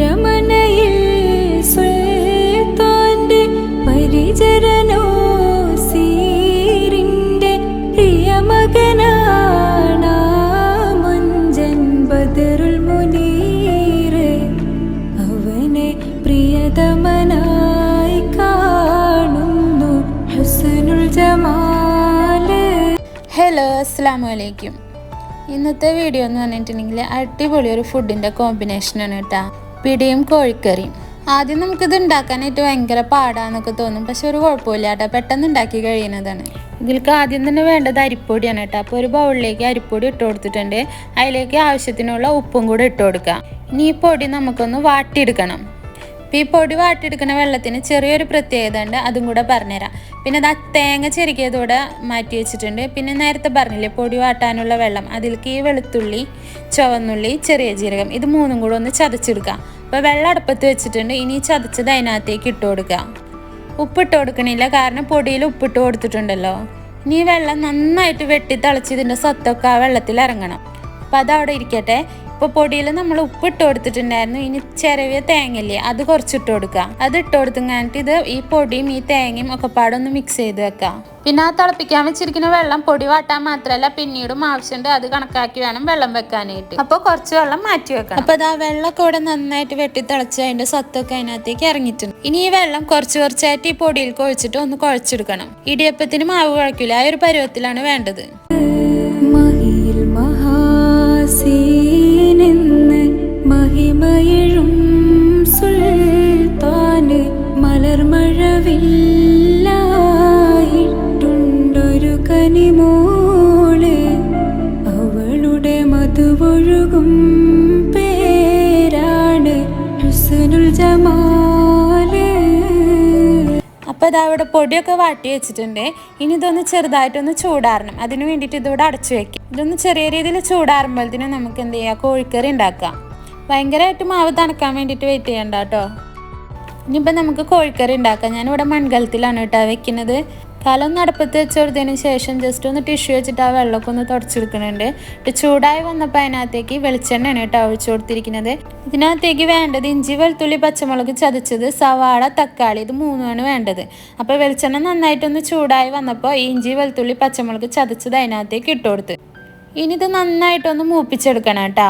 അവനെ ഹലോ അസ്സാം വലൈക്കും ഇന്നത്തെ വീഡിയോ എന്ന് പറഞ്ഞിട്ടുണ്ടെങ്കിൽ അടിപൊളി ഒരു ഫുഡിന്റെ കോമ്പിനേഷനാണ് കേട്ടോ. പിടിയും കോഴിക്കറിയും. ആദ്യം നമുക്കിത് ഉണ്ടാക്കാനായിട്ട് ഭയങ്കര പാടാന്നൊക്കെ തോന്നും. പക്ഷെ ഒരു കുഴപ്പമില്ല കേട്ടോ. പെട്ടെന്ന് ഉണ്ടാക്കി കഴിയുന്നതാണ്. ഇതിൽക്ക് ആദ്യം തന്നെ വേണ്ടത് അരിപ്പൊടിയാണ് കേട്ടോ. അപ്പോൾ ഒരു ബൗളിലേക്ക് അരിപ്പൊടി ഇട്ട് കൊടുത്തിട്ടുണ്ട്. അതിലേക്ക് ആവശ്യത്തിനുള്ള ഉപ്പും കൂടെ ഇട്ട് കൊടുക്കാം. ഇനി ഈ പൊടി നമുക്കൊന്ന് വാട്ടിയെടുക്കണം. ഈ പൊടി വാട്ടിയെടുക്കുന്ന വെള്ളത്തിന് ചെറിയൊരു പ്രത്യേകത ഉണ്ട് അതും കൂടെ പറഞ്ഞുതരാം. പിന്നെ അത് തേങ്ങ ചെരുക്കിയതോടെ മാറ്റി വെച്ചിട്ടുണ്ട്. പിന്നെ നേരത്തെ പറഞ്ഞില്ലേ പൊടി വാട്ടാനുള്ള വെള്ളം അതിലേക്ക് ഈ വെളുത്തുള്ളി ചുവന്നുള്ളി ചെറിയ ജീരകം ഇത് മൂന്നും കൂടെ ഒന്ന് ചതച്ചെടുക്കാം അപ്പോൾ വെള്ളം അടുപ്പത്ത് വെച്ചിട്ടുണ്ട് ഇനി ചതച്ചത് അതിനകത്തേക്ക് ഇട്ട് കൊടുക്കുക. ഉപ്പിട്ട് കൊടുക്കണില്ല കാരണം പൊടിയിൽ ഉപ്പിട്ട് കൊടുത്തിട്ടുണ്ടല്ലോ. ഇനി വെള്ളം നന്നായിട്ട് വെട്ടി തിളച്ച് ഇതിന്റെ സത്തൊക്കെ ആ വെള്ളത്തിൽ ഇറങ്ങണം. അപ്പോൾ അതവിടെ ഇരിക്കട്ടെ. ഇപ്പോൾ പൊടിയിൽ നമ്മൾ ഉപ്പ് ഇട്ട് കൊടുത്തിട്ടുണ്ടായിരുന്നു. ഇനി ചെറിയ തേങ്ങയില്ലേ അത് കുറച്ചിട്ട് കൊടുക്കാം അത് ഇട്ട് കൊടുത്തുങ്ങാനിട്ട് ഇത് ഈ പൊടിയും ഈ തേങ്ങയും ഒക്കെ പാടൊന്ന് മിക്സ് ചെയ്ത് വെക്കാം പിന്നെ ആ തിളപ്പിക്കാൻ വെച്ചിരിക്കുന്ന വെള്ളം പൊടി വാട്ടാൻ മാത്രമല്ല പിന്നീടും ആവശ്യമുണ്ട് അത് കണക്കാക്കി വേണം വെള്ളം വെക്കാനായിട്ട്. അപ്പോൾ കുറച്ച് വെള്ളം മാറ്റി വെക്കാം അപ്പോൾ ആ വെള്ളമൊക്കെ ഇവിടെ നന്നായിട്ട് വെട്ടി തിളച്ച് അതിന്റെ സത്തൊക്കെ അതിനകത്തേക്ക് ഇറങ്ങിയിട്ടുണ്ട്. ഇനി ഈ വെള്ളം കുറച്ച് കുറച്ചായിട്ട് ഈ പൊടിയിൽ കുഴച്ചിട്ട് ഒന്ന് കുഴച്ചെടുക്കണം. ഇടിയപ്പത്തിന് മാവ് കുഴക്കില്ല ആ ഒരു പരുവത്തിലാണ് വേണ്ടത്. മഹിയിൽ ഹുസനുൽ അപ്പോൾ ഇതാ ഇവിടെ പൊടിയൊക്കെ വാട്ടി വെച്ചിട്ടുണ്ട്. ഇനി ഇതൊന്ന് ചെറുതായിട്ടൊന്ന് ചൂടാറണം. അതിന് വേണ്ടിയിട്ട് ഇതിവിടെ അടച്ചു വെക്കും. ഇതൊന്ന് ചെറിയ രീതിയിൽ ചൂടാറുമ്പോഴത്തേനും നമുക്ക് എന്ത് ചെയ്യാം? കോഴിക്കറി ഉണ്ടാക്കാം. ഭയങ്കരമായിട്ട് മാവ് തണക്കാൻ വേണ്ടിയിട്ട് വെയിറ്റ് ചെയ്യണ്ട കേട്ടോ. ഇനിയിപ്പോൾ നമുക്ക് കോഴിക്കറി ഉണ്ടാക്കാം. ഞാനിവിടെ മൺകലത്തിലാണ് കേട്ടോ വെക്കുന്നത്. കലം അടുപ്പത്ത് വെച്ച് കൊടുത്തതിന് ശേഷം ജസ്റ്റ് ഒന്ന് ടിഷ്യൂ വെച്ചിട്ട് ആ വെള്ളമൊക്കെ ഒന്ന് തുടച്ചെടുക്കുന്നുണ്ട്. ചൂടായി വന്നപ്പോൾ അതിനകത്തേക്ക് വെളിച്ചെണ്ണയാണ് കേട്ടോ ഒഴിച്ചു കൊടുത്തിരിക്കുന്നത്. ഇതിനകത്തേക്ക് വേണ്ടത് ഇഞ്ചി വെളുത്തുള്ളി പച്ചമുളക് ചതച്ചത് സവാള തക്കാളി ഇത് മൂന്നുമാണ് വേണ്ടത്. അപ്പോൾ വെളിച്ചെണ്ണ നന്നായിട്ടൊന്ന് ചൂടായി വന്നപ്പോൾ ഈ ഇഞ്ചി വെളുത്തുള്ളി പച്ചമുളക് ചതച്ചത് അതിനകത്തേക്ക് ഇട്ട് കൊടുത്ത്. ഇനി ഇത് നന്നായിട്ടൊന്ന് മൂപ്പിച്ചെടുക്കണം കേട്ടോ.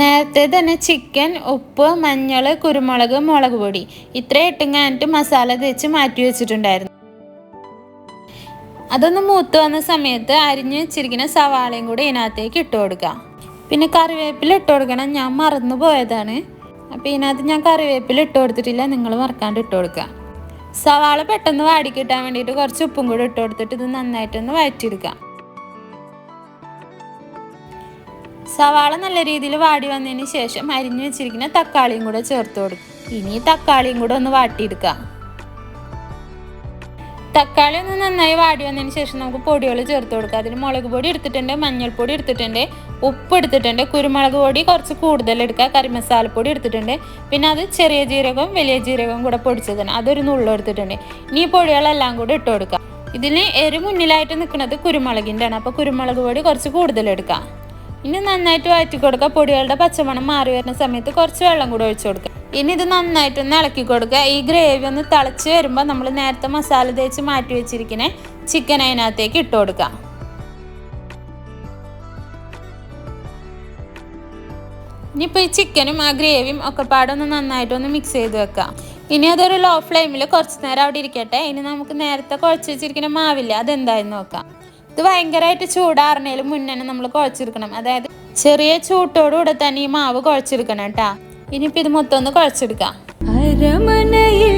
നേരത്തെ തന്നെ ചിക്കൻ ഉപ്പ് മഞ്ഞൾ കുരുമുളക് മുളക് പൊടി. ഇത്രയും ഇട്ടുങ്ങാനിട്ട് മസാല തേച്ച് മാറ്റി വെച്ചിട്ടുണ്ടായിരുന്നു. അതൊന്ന് മൂത്ത് വന്ന സമയത്ത് അരിഞ്ഞ് വെച്ചിരിക്കുന്ന സവാളയും കൂടി ഇതിനകത്തേക്ക് ഇട്ട് കൊടുക്കാം പിന്നെ കറിവേപ്പില ഇട്ട് കൊടുക്കണം. ഞാൻ മറന്നു പോയതാണ്. അപ്പോൾ ഇതിനകത്ത് ഞാൻ കറിവേപ്പില ഇട്ട് കൊടുത്തിട്ടില്ല. നിങ്ങൾ മറക്കാണ്ട് ഇട്ട് കൊടുക്കുക. സവാള പെട്ടെന്ന് വാടി കിട്ടാൻ വേണ്ടിയിട്ട് കുറച്ച് ഉപ്പും കൂടി ഇട്ട് കൊടുത്തിട്ട് ഇത് നന്നായിട്ടൊന്ന് വഴറ്റിയെടുക്കാം സവാള നല്ല രീതിയിൽ വാടി വന്നതിന് ശേഷം അരിഞ്ഞു വെച്ചിരിക്കുന്ന തക്കാളിയും കൂടെ ചേർത്ത് കൊടുക്കും ഇനി തക്കാളിയും കൂടെ ഒന്ന് വാട്ടിയെടുക്കാം തക്കാളി ഒന്ന് നന്നായി വാടി വന്നതിന് ശേഷം നമുക്ക് പൊടികൾ ചേർത്ത് കൊടുക്കുക അതിന് മുളക് പൊടി എടുത്തിട്ടുണ്ട് മഞ്ഞൾപ്പൊടി എടുത്തിട്ടുണ്ട് ഉപ്പ് എടുത്തിട്ടുണ്ട് കുരുമുളക് പൊടി കുറച്ച് കൂടുതൽ എടുക്കുക കരിമസാലപ്പൊടി എടുത്തിട്ടുണ്ട്. പിന്നെ അത് ചെറിയ ജീരകവും വലിയ ജീരകവും കൂടെ പൊടിച്ചതാണ് അതൊരു നുള്ളു എടുത്തിട്ടുണ്ട്. ഇനി ഈ പൊടികളെല്ലാം കൂടെ ഇട്ട് കൊടുക്കാം ഇതിന് എരി മുന്നിലായിട്ട് നിൽക്കുന്നത് കുരുമുളകിന്റെ ആണ്. അപ്പോൾ കുരുമുളക് പൊടി കുറച്ച് കൂടുതൽ എടുക്കുക. ഇനി നന്നായിട്ട് വാറ്റി കൊടുക്കുക. പൊടികളുടെ പച്ചമണം മാറി വരുന്ന സമയത്ത് കുറച്ച് വെള്ളം കൂടെ ഒഴിച്ചു കൊടുക്കുക. ഇനി ഇത് നന്നായിട്ടൊന്ന് ഇളക്കി കൊടുക്കുക. ഈ ഗ്രേവി ഒന്ന് തിളച്ച് വരുമ്പോൾ നമ്മൾ നേരത്തെ മസാല തേച്ച് മാറ്റി വെച്ചിരിക്കുന്ന ചിക്കൻ അതിനകത്തേക്ക് ഇട്ട് കൊടുക്കുക. ഇനിയിപ്പോൾ ഈ ചിക്കനും ആ ഗ്രേവിയും ഒക്കെ പാടൊന്ന് നന്നായിട്ടൊന്ന് മിക്സ് ചെയ്ത് വെക്കുക. ഇനി അതൊരു ലോ ഫ്ലെയിമിൽ കുറച്ച് നേരം അവിടെ ഇരിക്കട്ടെ. ഇനി നമുക്ക് നേരത്തെ കുഴച്ച് വെച്ചിരിക്കുന്ന മാവില്ല അതെന്തായെന്ന് നോക്കാം. ഇത് ഭയങ്കരമായിട്ട് ചൂടാറിനേലും മുന്നേ നമ്മൾ കുഴച്ചെടുക്കണം. അതായത് ചെറിയ ചൂട്ടോടുകൂടെ തന്നെ ഈ മാവ് കുഴച്ചെടുക്കണം കേട്ടാ. ഇനിയിപ്പോൾ ഇത് മൊത്തം ഒന്ന് കുഴച്ചെടുക്കാം. അരമനയിൽ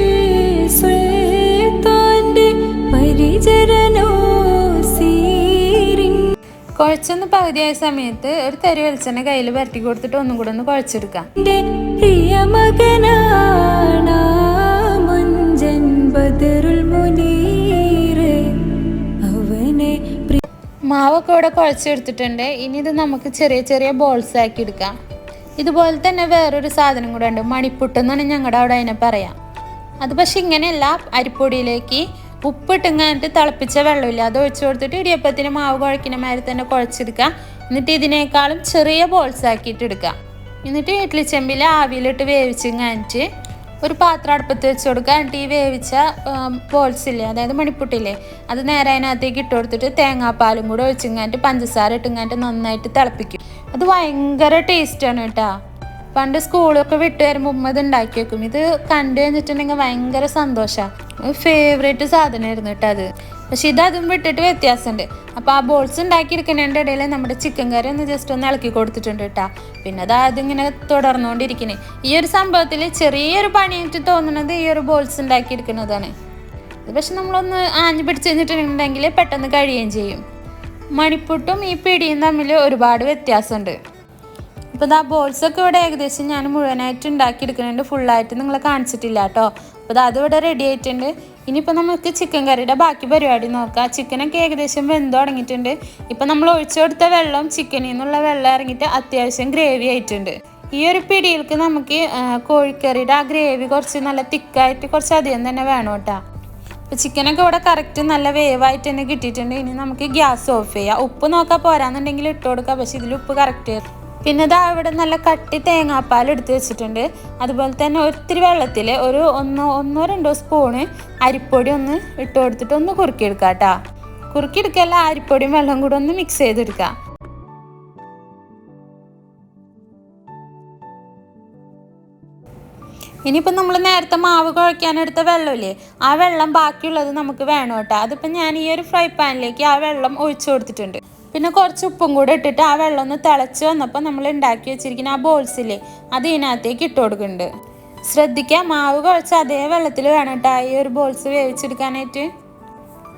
കുഴച്ചൊന്ന് പകുതിയായ സമയത്ത് ഒരു തരി വെളിച്ചെണ്ണ കയ്യിൽ പരട്ടി കൊടുത്തിട്ട് ഒന്നും കൂടെ ഒന്ന് കുഴച്ചെടുക്കാം. മാവൊക്കെ ഇവിടെ കുഴച്ചെടുത്തിട്ടുണ്ട്. ഇനി ഇത് നമുക്ക് ചെറിയ ചെറിയ ബോൾസ് ആക്കി എടുക്കാം. ഇതുപോലെ തന്നെ വേറൊരു സാധനം കൂടെ ഉണ്ട്. മണിപ്പുട്ട് എന്നാണ് ഞങ്ങളുടെ അവിടെ അതിനെ പറയാം. അത് പക്ഷെ ഇങ്ങനെയല്ല അരിപ്പൊടിയിലേക്ക് ഉപ്പിട്ടിങ്ങാനിട്ട് തിളപ്പിച്ച വെള്ളമില്ല അത് ഒഴിച്ചു കൊടുത്തിട്ട് ഇടിയപ്പത്തിന് മാവ് കുഴക്കുന്ന മാതിരി തന്നെ കുഴച്ചെടുക്കുക എന്നിട്ട് ഇതിനേക്കാളും ചെറിയ ബോൾസ് ആക്കിയിട്ട് എടുക്കുക എന്നിട്ട് ഇഡ്ഡലി ചെമ്പിൽ ആവിയിലിട്ട് വേവിച്ച് കഴിഞ്ഞിട്ട് ഒരു പാത്രം അടുപ്പത്ത് വെച്ച് കൊടുക്കുക എന്നിട്ട് ഈ വേവിച്ച ബോൾസ് ഇല്ലേ അതായത് മണിപ്പുട്ടില്ലേ അത് നേരെ അതിനകത്തേക്ക് ഇട്ട് കൊടുത്തിട്ട് തേങ്ങാപ്പാലും കൂടെ ഒഴിച്ചിങ്ങായിട്ട് പഞ്ചസാര ഇട്ടിങ്ങായിട്ട് നന്നായിട്ട് തിളപ്പിക്കും. അത് ഭയങ്കര ടേസ്റ്റാണ് കേട്ടോ. പണ്ട് സ്കൂളൊക്കെ വിട്ട് വരുമ്പോൾ ഉമ്മ ഇത് ഉണ്ടാക്കി വെക്കും. ഇത് കണ്ടു കഴിഞ്ഞിട്ടുണ്ടെങ്കിൽ ഭയങ്കര സന്തോഷമാണ് ഫേവറേറ്റ് സാധനമായിരുന്നു കേട്ടോ അത്. പക്ഷെ ഇത് അതും വിട്ടിട്ട് വ്യത്യാസമുണ്ട്. അപ്പോൾ ആ ബോൾസ് ഉണ്ടാക്കിയിരിക്കുന്നതിന്റെ ഇടയിൽ നമ്മുടെ ചിക്കൻ കറി ഒന്ന് ജസ്റ്റ് ഒന്ന് ഇളക്കി കൊടുത്തിട്ടുണ്ട് കേട്ടോ. പിന്നെ അത് അതിങ്ങനെ തുടർന്നുകൊണ്ടിരിക്കുന്നത് ഈ ഒരു സംഭവത്തിൽ ചെറിയൊരു പണിയായിട്ട് തോന്നുന്നത് ഈ ഒരു ബോൾസ് ഉണ്ടാക്കിയിരിക്കുന്നതാണ് പക്ഷെ നമ്മളൊന്ന് ആഞ്ഞു പിടിച്ച് കഴിഞ്ഞിട്ടുണ്ടെങ്കിൽ പെട്ടെന്ന് കഴിയുകയും ചെയ്യും. മണിപ്പുട്ടും ഈ പിടിയും തമ്മിൽ ഒരുപാട് വ്യത്യാസമുണ്ട്. അപ്പോൾ ഇതാ ബോൾസൊക്കെ ഇവിടെ ഏകദേശം ഞാൻ മുഴുവനായിട്ട് ഉണ്ടാക്കിയെടുക്കുന്നുണ്ട്. ഫുള്ളായിട്ട് നിങ്ങളെ കാണിച്ചിട്ടില്ല കേട്ടോ. അപ്പോൾ ഇത് അതിവിടെ റെഡി ആയിട്ടുണ്ട്. ഇനിയിപ്പോൾ നമുക്ക് ചിക്കൻ കറിയുടെ ബാക്കി പരിപാടി നോക്കാം. ചിക്കനൊക്കെ ഏകദേശം വെന്ത് തുടങ്ങിയിട്ടുണ്ട്. ഇപ്പോൾ നമ്മൾ ഒഴിച്ചു കൊടുത്ത വെള്ളം ചിക്കനിൽ നിന്നുള്ള വെള്ളം ഇറങ്ങിയിട്ട് അത്യാവശ്യം ഗ്രേവി ആയിട്ടുണ്ട്. ഈ ഒരു പിടിയിലേക്ക് നമുക്ക് കോഴിക്കറിയുടെ ആ ഗ്രേവി കുറച്ച് നല്ല തിക്കായിട്ട് കുറച്ച് അധികം തന്നെ വേണം കേട്ടോ. അപ്പോൾ ചിക്കനൊക്കെ ഇവിടെ കറക്റ്റ് നല്ല വേവായിട്ട് തന്നെ കിട്ടിയിട്ടുണ്ട്. ഇനി നമുക്ക് ഗ്യാസ് ഓഫ് ചെയ്യാം. ഉപ്പ് നോക്കാൻ പോരാന്നുണ്ടെങ്കിൽ ഇട്ട് കൊടുക്കാം. പക്ഷേ ഇതിൽ ഉപ്പ് കറക്റ്റ് പിന്നെ ഇതാ ഇവിടെ നല്ല കട്ടി തേങ്ങാപ്പാൽ എടുത്ത് വെച്ചിട്ടുണ്ട്. അതുപോലെ തന്നെ ഒത്തിരി വെള്ളത്തിൽ ഒരു ഒന്നോ ഒന്നോ രണ്ടോ സ്പൂണ് അരിപ്പൊടി ഒന്ന് ഇട്ട് കൊടുത്തിട്ട് ഒന്ന് കുറുക്കിയെടുക്കാം കേട്ടോ കുറുക്കിയെടുക്കല്ല അരിപ്പൊടിയും വെള്ളം കൂടെ ഒന്ന് മിക്സ് ചെയ്തെടുക്കാം. ഇനിയിപ്പോൾ നമ്മൾ നേരത്തെ മാവ് കുഴക്കാനെടുത്ത വെള്ളമില്ലേ? ആ വെള്ളം ബാക്കിയുള്ളത് നമുക്ക് വേണം കേട്ടോ. അതിപ്പോൾ ഞാൻ ഈ ഒരു ഫ്രൈ പാനിലേക്ക് ആ വെള്ളം ഒഴിച്ചു കൊടുത്തിട്ടുണ്ട്. പിന്നെ കുറച്ച് ഉപ്പും കൂടെ ഇട്ടിട്ട് ആ വെള്ളം ഒന്ന് തിളച്ച് വന്നപ്പോൾ നമ്മൾ ഉണ്ടാക്കി വെച്ചിരിക്കുന്ന ആ ബോൾസില്ലേ അത് ഇതിനകത്തേക്ക് ഇട്ട് കൊടുക്കുന്നുണ്ട്. ശ്രദ്ധിക്കുക മാവ് കുഴച്ച് അതേ വെള്ളത്തിൽ വേണം കേട്ടോ ഈ ഒരു ബോൾസ് വേവിച്ചെടുക്കാനായിട്ട്.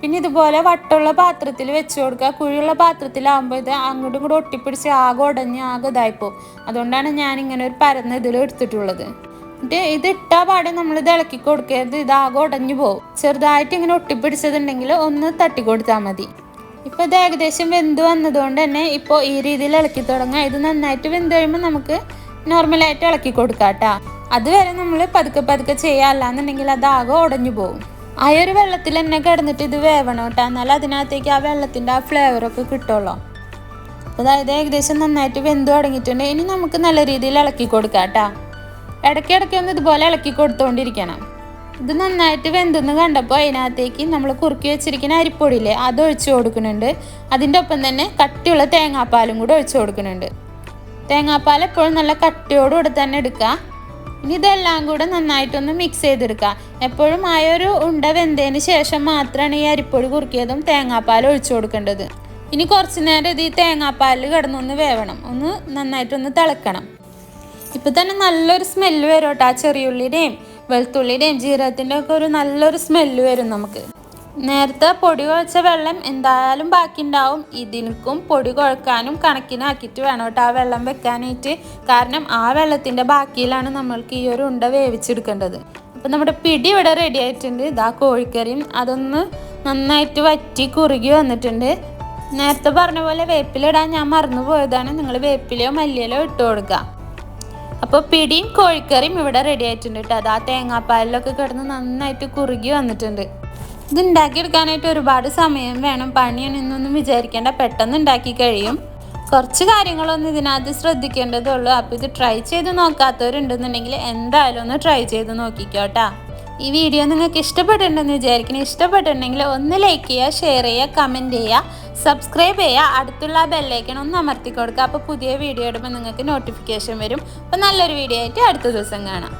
പിന്നെ ഇതുപോലെ വട്ടമുള്ള പാത്രത്തിൽ വെച്ച് കൊടുക്കുക. കുഴിയുള്ള പാത്രത്തിലാകുമ്പോൾ ഇത് അങ്ങോട്ടും ഇങ്ങോട്ടും ഒട്ടിപ്പിടിച്ച് ആകെ ഉടഞ്ഞ് ആകെ ഇതായിപ്പോൾ അതുകൊണ്ടാണ് ഞാൻ ഇങ്ങനെ ഒരു പരന്ന ഇതിൽ എടുത്തിട്ടുള്ളത്. എന്നിട്ട് ഇത് ഇട്ടാ പാടെ നമ്മൾ ഇത് ഇളക്കി കൊടുക്കരുത്. ഇത് ആകെ ഉടഞ്ഞു പോകും. ചെറുതായിട്ട് ഇങ്ങനെ ഒട്ടിപ്പിടിച്ചതുണ്ടെങ്കിൽ ഒന്ന് തട്ടി കൊടുത്താൽ മതി. ഇപ്പൊ ഇത് ഏകദേശം വെന്ത് വന്നതുകൊണ്ട് തന്നെ ഇപ്പോൾ ഈ രീതിയിൽ ഇളക്കി തുടങ്ങാം. ഇത് നന്നായിട്ട് വെന്ത് കഴിയുമ്പോൾ നമുക്ക് നോർമലായിട്ട് ഇളക്കി കൊടുക്കാം കേട്ടോ അതുവരെ നമ്മൾ പതുക്കെ പതുക്കെ ചെയ്യുക അല്ലാന്നുണ്ടെങ്കിൽ അത് ആകെ ഉടഞ്ഞു പോകും. ആ ഒരു വെള്ളത്തിൽ തന്നെ കിടന്നിട്ട് ഇത് വേവണം കേട്ടോ എന്നാൽ അതിനകത്തേക്ക് ആ വെള്ളത്തിന്റെ ആ ഫ്ലേവറൊക്കെ കിട്ടുള്ളൂ. അതായത് ഏകദേശം നന്നായിട്ട് വെന്ത് തുടങ്ങിയിട്ടുണ്ട്. ഇനി നമുക്ക് നല്ല രീതിയിൽ ഇളക്കി കൊടുക്കാം കേട്ടോ ഇടയ്ക്കിടയ്ക്ക് ഒന്ന് ഇതുപോലെ ഇളക്കി കൊടുത്തുകൊണ്ടിരിക്കണം ഇത് നന്നായിട്ട് വെന്തെന്ന് കണ്ടപ്പോൾ അതിനകത്തേക്ക് നമ്മൾ കുറുക്കി വെച്ചിരിക്കുന്ന അരിപ്പൊടിയില്ലേ അത് ഒഴിച്ചു കൊടുക്കുന്നുണ്ട്. അതിന്റെ ഒപ്പം തന്നെ കട്ടിയുള്ള തേങ്ങാപ്പാലും കൂടെ ഒഴിച്ചു കൊടുക്കുന്നുണ്ട്. തേങ്ങാപ്പാൽ എപ്പോഴും നല്ല കട്ടിയോടുകൂടെ തന്നെ എടുക്കുക. ഇനി ഇതെല്ലാം കൂടെ നന്നായിട്ടൊന്ന് മിക്സ് ചെയ്തെടുക്കുക. എപ്പോഴും ആ ഒരു ഉണ്ട വെന്തതിന് ശേഷം മാത്രമാണ് ഈ അരിപ്പൊടി കുറുക്കിയതും തേങ്ങാപ്പാൽ ഒഴിച്ചു കൊടുക്കേണ്ടത്. ഇനി കുറച്ച് നേരം ഇത് ഈ തേങ്ങാപ്പാലിൽ കിടന്നൊന്ന് വേവണം. ഒന്ന് നന്നായിട്ടൊന്ന് തിളക്കണം. ഇപ്പം തന്നെ നല്ലൊരു സ്മെല്ല് വരും കേട്ടോ ആ ചെറിയുള്ളിയുടെയും വെളുത്തുള്ളിയുടെയും ജീരകത്തിന്റെ ഒക്കെ ഒരു നല്ലൊരു സ്മെല്ല് വരും നമുക്ക്. നേരത്തെ പൊടി കുഴച്ച വെള്ളം എന്തായാലും ബാക്കി ഉണ്ടാവും ഇതിനും പൊടി കുഴക്കാനും കണക്കിനാക്കിയിട്ട് വേണം കേട്ടോ ആ വെള്ളം വെക്കാനായിട്ട്. കാരണം ആ വെള്ളത്തിന്റെ ബാക്കിയിലാണ് നമ്മൾക്ക് ഈ ഒരു ഉണ്ട വേവിച്ചെടുക്കേണ്ടത്. അപ്പം നമ്മുടെ പിടി ഇവിടെ റെഡി ആയിട്ടുണ്ട്. ഇതാ കോഴിക്കറിയും അതൊന്ന് നന്നായിട്ട് വറ്റി കുറുകി വന്നിട്ടുണ്ട്. നേരത്തെ പറഞ്ഞ പോലെ വേപ്പിലിടാൻ ഞാൻ മറന്നു പോയതാണ് നിങ്ങൾ വേപ്പിലയോ മല്ലിയിലോ ഇട്ട് കൊടുക്കുക. അപ്പോൾ പിടിയും കോഴിക്കറിയും ഇവിടെ റെഡി ആയിട്ടുണ്ട് കേട്ടോ അത് ആ തേങ്ങാപ്പാലിലൊക്കെ കിടന്ന് നന്നായിട്ട് കുറുകി വന്നിട്ടുണ്ട്. ഇത് ഉണ്ടാക്കിയെടുക്കാനായിട്ട് ഒരുപാട് സമയം വേണം. പണിയാണ് ഇന്നൊന്നും വിചാരിക്കേണ്ട. പെട്ടെന്ന് ഉണ്ടാക്കി കഴിയും. കുറച്ച് കാര്യങ്ങളൊന്നും ഇതിനകത്ത് ശ്രദ്ധിക്കേണ്ടതുള്ളൂ. അപ്പോൾ ഇത് ട്രൈ ചെയ്ത് നോക്കാത്തവരുണ്ടെന്നുണ്ടെങ്കിൽ എന്തായാലും ഒന്ന് ട്രൈ ചെയ്ത് നോക്കിക്കോട്ടാ ഈ വീഡിയോ നിങ്ങൾക്ക് ഇഷ്ടപ്പെട്ടിട്ടുണ്ടെന്ന് വിചാരിക്കണം ഇഷ്ടപ്പെട്ടിട്ടുണ്ടെങ്കിൽ ഒന്ന് ലൈക്ക് ചെയ്യുക ഷെയർ ചെയ്യുക കമന്റ് ചെയ്യുക. സബ്സ്ക്രൈബ് ചെയ്യുക അടുത്തുള്ള ബെല്ലൈക്കൺ ഒന്ന് അമർത്തി കൊടുക്കുക. അപ്പോൾ പുതിയ വീഡിയോ ഇടുമ്പോൾ നിങ്ങൾക്ക് നോട്ടിഫിക്കേഷൻ വരും. അപ്പോൾ നല്ലൊരു വീഡിയോ ആയിട്ട് അടുത്ത ദിവസം കാണാം.